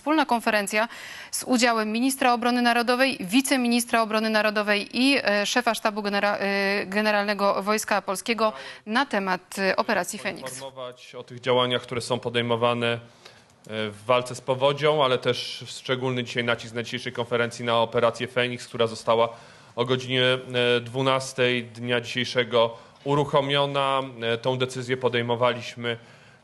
wspólna konferencja z udziałem ministra obrony narodowej, wiceministra obrony narodowej i e, szefa sztabu genera- e, generalnego Wojska Polskiego na temat e, operacji Feniks. Informować o tych działaniach, które są podejmowane w walce z powodzią, ale też szczególny dzisiaj nacisk na dzisiejszej konferencji na operację Feniks, która została o godzinie e, 12 dnia dzisiejszego uruchomiona. Tą decyzję podejmowaliśmy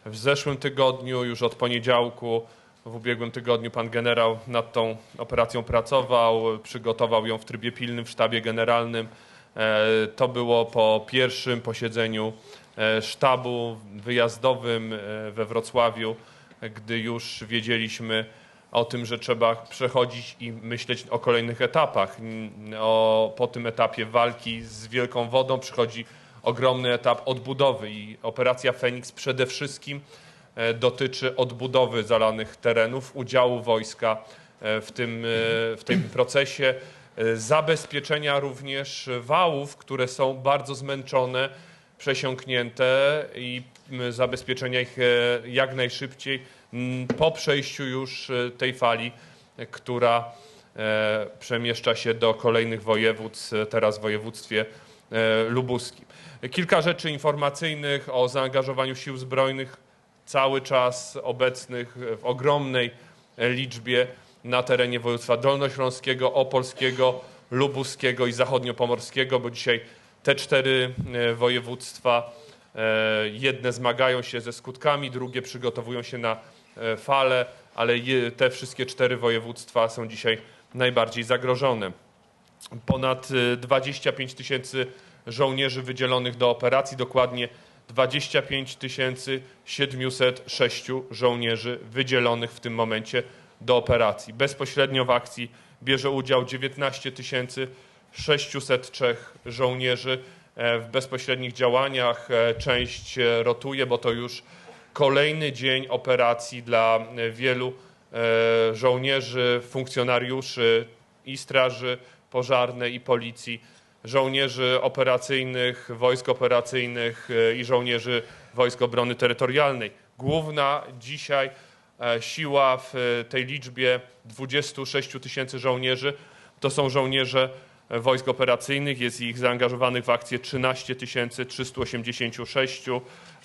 w zeszłym tygodniu, już od poniedziałku. W ubiegłym tygodniu pan generał nad tą operacją pracował, przygotował ją w trybie pilnym w sztabie generalnym. E, To było po pierwszym posiedzeniu e, sztabu wyjazdowym e, we Wrocławiu, gdy już wiedzieliśmy o tym, że trzeba przechodzić i myśleć o kolejnych etapach. O, po tym etapie walki z wielką wodą przychodzi ogromny etap odbudowy i operacja Feniks przede wszystkim dotyczy odbudowy zalanych terenów, udziału wojska e, w tym, e, w tym procesie, e, zabezpieczenia również wałów, które są bardzo zmęczone, przesiąknięte i zabezpieczenia ich e, jak najszybciej po przejściu już e, tej fali, e, która e, przemieszcza się do kolejnych województw, e, teraz w województwie e, lubuskim. Kilka rzeczy informacyjnych o zaangażowaniu sił zbrojnych cały czas obecnych w ogromnej liczbie na terenie województwa dolnośląskiego, opolskiego, lubuskiego i zachodniopomorskiego, bo dzisiaj te cztery e, województwa, e, jedne zmagają się ze skutkami, drugie przygotowują się na e, falę, ale te wszystkie cztery województwa są dzisiaj najbardziej zagrożone. Ponad y, 25 tysięcy żołnierzy wydzielonych do operacji, dokładnie 25 706 żołnierzy wydzielonych w tym momencie do operacji. Bezpośrednio w akcji bierze udział 19 603 żołnierzy e, w bezpośrednich działaniach. E, Część e, rotuje, bo to już kolejny dzień operacji dla wielu żołnierzy, funkcjonariuszy i straży pożarnej i policji, żołnierzy operacyjnych, wojsk operacyjnych e, i żołnierzy Wojsk Obrony Terytorialnej. Główna dzisiaj e, siła w e, tej liczbie 26 tysięcy żołnierzy to są żołnierze wojsk operacyjnych, jest ich zaangażowanych w akcję 13 386.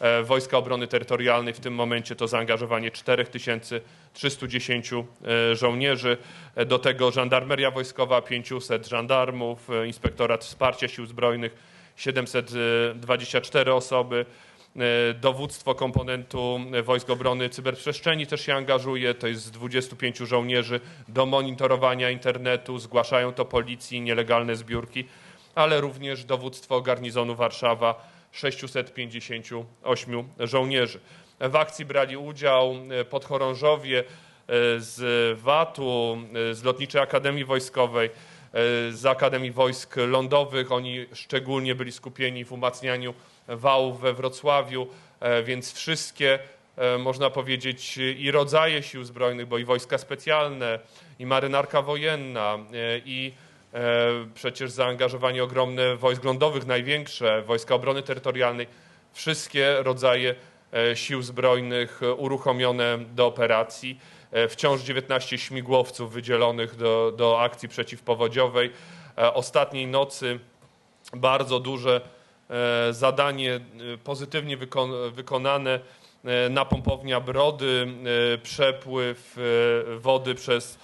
E, Wojska Obrony Terytorialnej w tym momencie to zaangażowanie 4310 e, żołnierzy. E, Do tego żandarmeria wojskowa 500 żandarmów, Inspektorat Wsparcia Sił Zbrojnych 724 osoby. E, Dowództwo komponentu Wojsk Obrony Cyberprzestrzeni też się angażuje. To jest 25 żołnierzy do monitorowania internetu. Zgłaszają to policji, nielegalne zbiórki, ale również dowództwo garnizonu Warszawa 658 żołnierzy. W akcji brali udział e, podchorążowie e, z VAT-u, z Lotniczej Akademii Wojskowej, z Akademii Wojsk Lądowych. Oni szczególnie byli skupieni w umacnianiu wałów we Wrocławiu, e, więc wszystkie, e, można powiedzieć, i rodzaje sił zbrojnych, bo i wojska specjalne, i marynarka wojenna, e, i e, przecież zaangażowanie ogromne wojsk lądowych, największe, wojska obrony terytorialnej, wszystkie rodzaje e, sił zbrojnych e, uruchomione do operacji. E, Wciąż 19 śmigłowców wydzielonych do, do akcji przeciwpowodziowej. E, Ostatniej nocy bardzo duże e, zadanie pozytywnie wykon, wykonane. Napompownia Brody, przepływ wody przez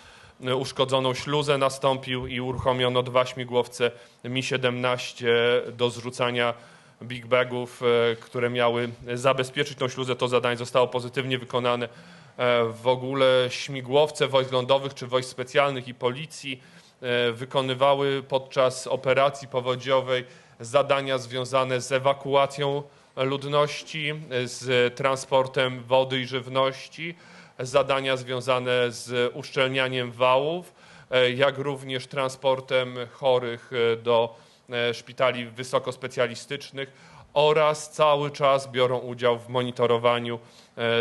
uszkodzoną śluzę nastąpił i uruchomiono dwa śmigłowce Mi-17 do zrzucania big bagów, które miały zabezpieczyć tą śluzę. To zadanie zostało pozytywnie wykonane. E, W ogóle śmigłowce wojsk lądowych czy wojsk specjalnych i policji e, wykonywały podczas operacji powodziowej zadania związane z ewakuacją ludności, e, z transportem wody i żywności, zadania związane z uszczelnianiem wałów, jak również transportem chorych do szpitali wysokospecjalistycznych oraz cały czas biorą udział w monitorowaniu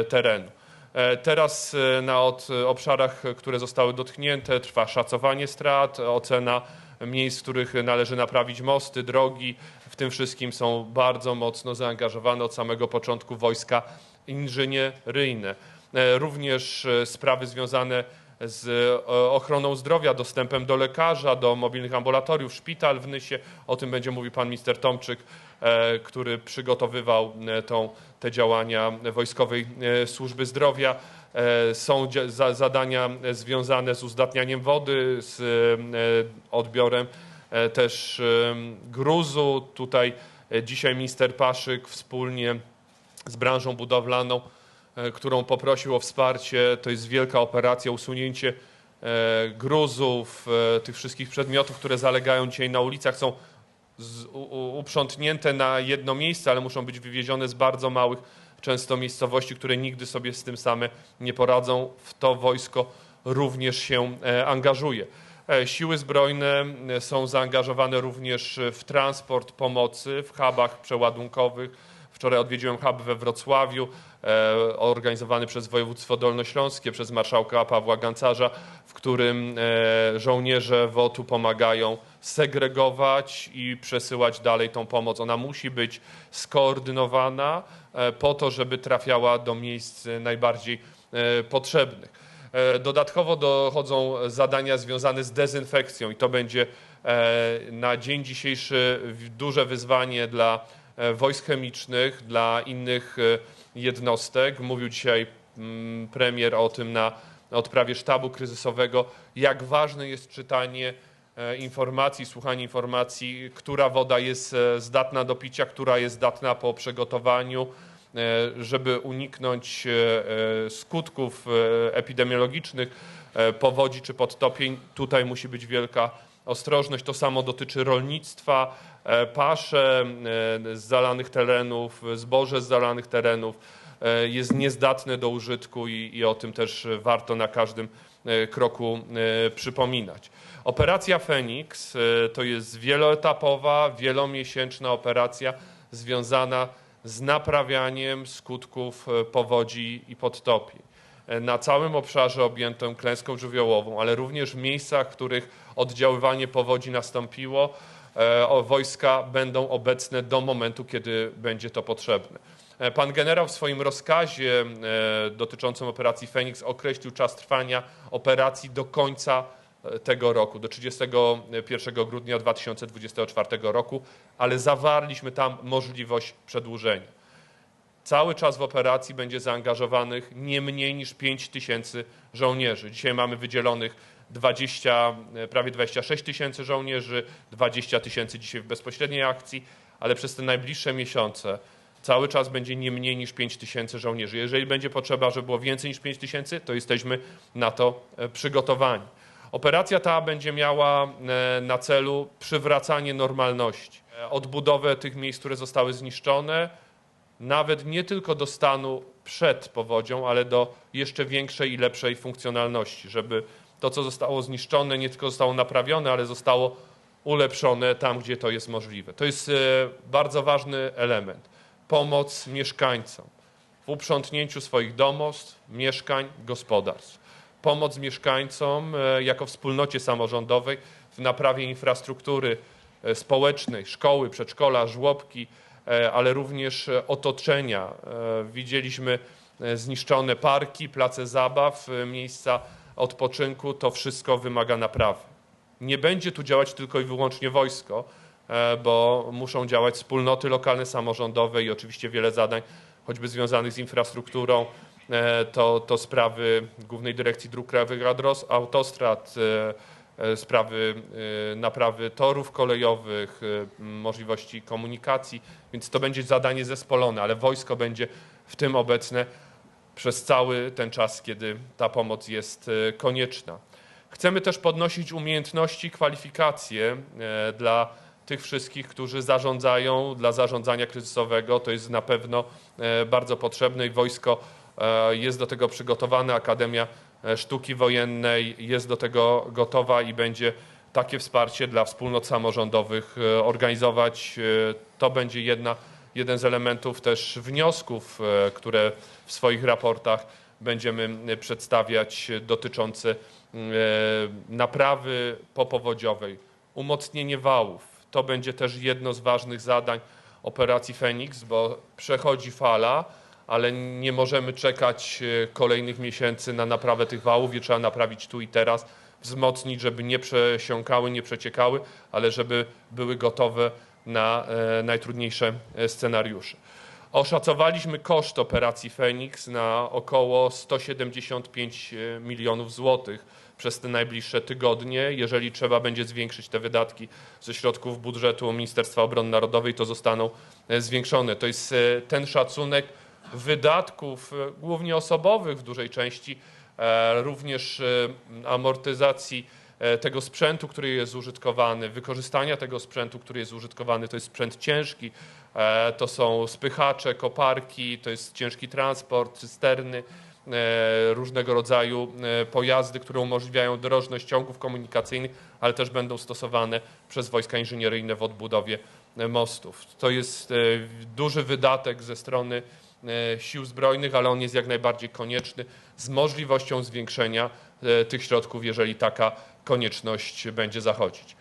terenu. E, Teraz e, na od, obszarach, które zostały dotknięte, trwa szacowanie strat, ocena miejsc, w których należy naprawić mosty, drogi. W tym wszystkim są bardzo mocno zaangażowane od samego początku wojska inżynieryjne. e, również e, sprawy związane z e, ochroną zdrowia, dostępem do lekarza, do mobilnych ambulatoriów, szpital w Nysie. O tym będzie mówił pan minister Tomczyk, e, który przygotowywał e, tą, te działania Wojskowej e, Służby Zdrowia. E, Są zadania związane z uzdatnianiem wody, z e, odbiorem też gruzu. Tutaj dzisiaj minister Paszyk wspólnie z branżą budowlaną, którą poprosił o wsparcie. To jest wielka operacja, usunięcie gruzów, tych wszystkich przedmiotów, które zalegają dzisiaj na ulicach, są uprzątnięte na jedno miejsce, ale muszą być wywiezione z bardzo małych często miejscowości, które nigdy sobie z tym same nie poradzą. W to wojsko również się e, angażuje. E, Siły zbrojne e, są zaangażowane również w transport pomocy w hubach przeładunkowych. Wczoraj odwiedziłem hub we Wrocławiu, organizowany przez województwo dolnośląskie, przez marszałka Pawła Gancarza, w którym e, żołnierze WOT-u pomagają segregować i przesyłać dalej tą pomoc. Ona musi być skoordynowana e, po to, żeby trafiała do miejsc e, najbardziej e, potrzebnych. E, Dodatkowo dochodzą zadania związane z dezynfekcją i to będzie e, na dzień dzisiejszy duże wyzwanie dla e, wojsk chemicznych, dla innych e, jednostek. Mówił dzisiaj mm, premier o tym na odprawie sztabu kryzysowego, jak ważne jest czytanie e, informacji, słuchanie informacji, która woda jest e, zdatna do picia, która jest zdatna po przygotowaniu, e, żeby uniknąć e, e, skutków e, epidemiologicznych e, powodzi czy podtopień. Tutaj musi być wielka ostrożność. To samo dotyczy rolnictwa, e, pasze e, z zalanych terenów, zboże z zalanych terenów e, jest niezdatne do użytku i, i o tym też warto na każdym kroku przypominać. Operacja Feniks to jest wieloetapowa, wielomiesięczna operacja związana z naprawianiem skutków powodzi i podtopień e, na całym obszarze objętym klęską żywiołową, ale również w miejscach, w których oddziaływanie powodzi nastąpiło, e, wojska będą obecne do momentu, kiedy będzie to potrzebne. E, Pan generał w swoim rozkazie e, dotyczącym operacji Feniks określił czas trwania operacji do końca e, tego roku, do 31 grudnia 2024 roku, ale zawarliśmy tam możliwość przedłużenia. Cały czas w operacji będzie zaangażowanych nie mniej niż 5 tysięcy żołnierzy. Dzisiaj mamy wydzielonych 20, e, prawie 26 tysięcy żołnierzy, 20 tysięcy dzisiaj w bezpośredniej akcji, ale przez te najbliższe miesiące cały czas będzie nie mniej niż 5 tysięcy żołnierzy. Jeżeli będzie potrzeba, żeby było więcej niż 5 tysięcy, to jesteśmy na to e, przygotowani. Operacja ta będzie miała e, na celu przywracanie normalności, odbudowę tych miejsc, które zostały zniszczone, nawet nie tylko do stanu przed powodzią, ale do jeszcze większej i lepszej funkcjonalności, żeby to, co zostało zniszczone, nie tylko zostało naprawione, ale zostało ulepszone tam, gdzie to jest możliwe. To jest e, bardzo ważny element. Pomoc mieszkańcom w uprzątnięciu swoich domostw, mieszkań, gospodarstw. Pomoc mieszkańcom e, jako wspólnocie samorządowej w naprawie infrastruktury e, społecznej, szkoły, przedszkola, żłobki, ale również e, otoczenia. E, Widzieliśmy e, zniszczone parki, place zabaw, e, miejsca odpoczynku. To wszystko wymaga naprawy. Nie będzie tu działać tylko i wyłącznie wojsko, e, bo muszą działać wspólnoty lokalne, samorządowe i oczywiście wiele zadań, choćby związanych z infrastrukturą. E, To, to sprawy Głównej Dyrekcji Dróg Krajowych, Autostrad, e, e, sprawy e, naprawy torów kolejowych, e, możliwości komunikacji, więc to będzie zadanie zespolone, ale wojsko będzie w tym obecne przez cały ten czas, kiedy ta pomoc jest e, konieczna. Chcemy też podnosić umiejętności, kwalifikacje e, dla tych wszystkich, którzy zarządzają, dla zarządzania kryzysowego. To jest na pewno e, bardzo potrzebne i wojsko e, jest do tego przygotowane. Akademia e, Sztuki Wojennej jest do tego gotowa i będzie takie wsparcie dla wspólnot samorządowych e, organizować. E, To będzie jedna, jeden z elementów też wniosków, e, które w swoich raportach będziemy e, przedstawiać e, dotyczące e, naprawy popowodziowej, umocnienie wałów. To będzie też jedno z ważnych zadań operacji Feniks, bo przechodzi fala, ale nie możemy czekać e, kolejnych miesięcy na naprawę tych wałów. Je trzeba naprawić tu i teraz, wzmocnić, żeby nie przesiąkały, nie przeciekały, ale żeby były gotowe na e, najtrudniejsze e, scenariusze. Oszacowaliśmy koszt operacji Feniks na około 175 milionów złotych przez te najbliższe tygodnie. Jeżeli trzeba będzie zwiększyć te wydatki ze środków budżetu Ministerstwa Obrony Narodowej, to zostaną zwiększone. To jest ten szacunek wydatków, e, głównie osobowych w dużej części, e, również e, amortyzacji tego sprzętu, który jest użytkowany, wykorzystania tego sprzętu, który jest użytkowany. To jest sprzęt ciężki, to są spychacze, koparki, to jest ciężki transport, cysterny, różnego rodzaju pojazdy, które umożliwiają drożność ciągów komunikacyjnych, ale też będą stosowane przez wojska inżynieryjne w odbudowie mostów. To jest duży wydatek ze strony sił zbrojnych, ale on jest jak najbardziej konieczny z możliwością zwiększenia e, tych środków, jeżeli taka konieczność będzie zachodzić.